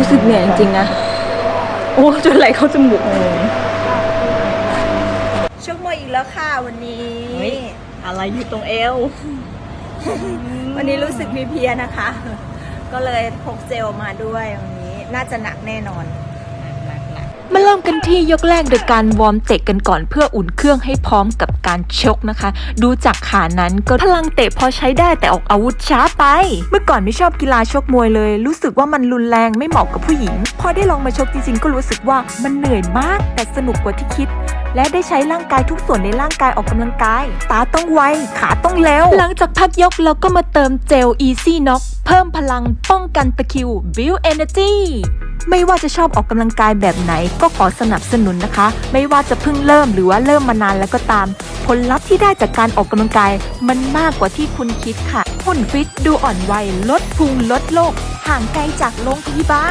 รู้สึกเหนื่อยจริงๆนะ โอ้จนไหลเข้าจมูกชกมวยอีกแล้วค่ะวันนี้เฮ้ยอะไรอยู่ตรงเอว วันนี้รู้สึกมีเพลียนะคะ ก็เลยพกเจลมาด้วยวันนี้ น่าจะหนักแน่นอนมาเริ่มกันที่ยกแรกโดยการวอร์มเตะกันก่อนเพื่ออุ่นเครื่องให้พร้อมกับการชกนะคะ ดูจากขานั้นก็พลังเตะพอใช้ได้แต่ออกอาวุธช้าไป เมื่อก่อนไม่ชอบกีฬาชกมวยเลย รู้สึกว่ามันรุนแรงไม่เหมาะกับผู้หญิง พอได้ลองมาชกจริงๆ ก็รู้สึกว่ามันเหนื่อยมากแต่สนุกกว่าที่คิดและได้ใช้ร่างกายทุกส่วนในร่างกายออกกำลังกาย ตาต้องไว ขาต้องเร็ว หลังจากพักยกเราก็มาเติมเจล Easy Knock เพิ่มพลังป้องกันตะคิว Build Energy ไม่ว่าจะชอบออกกำลังกายแบบไหนก็ขอสนับสนุนนะคะ ไม่ว่าจะเพิ่งเริ่มหรือว่าเริ่มมานานแล้วก็ตาม ผลลัพธ์ที่ได้จากการออกกำลังกายมันมากกว่าที่คุณคิดค่ะหุ่นฟิตดูอ่อนวัยลดพุงลดโรคห่างไกลจากโรงพยาบาล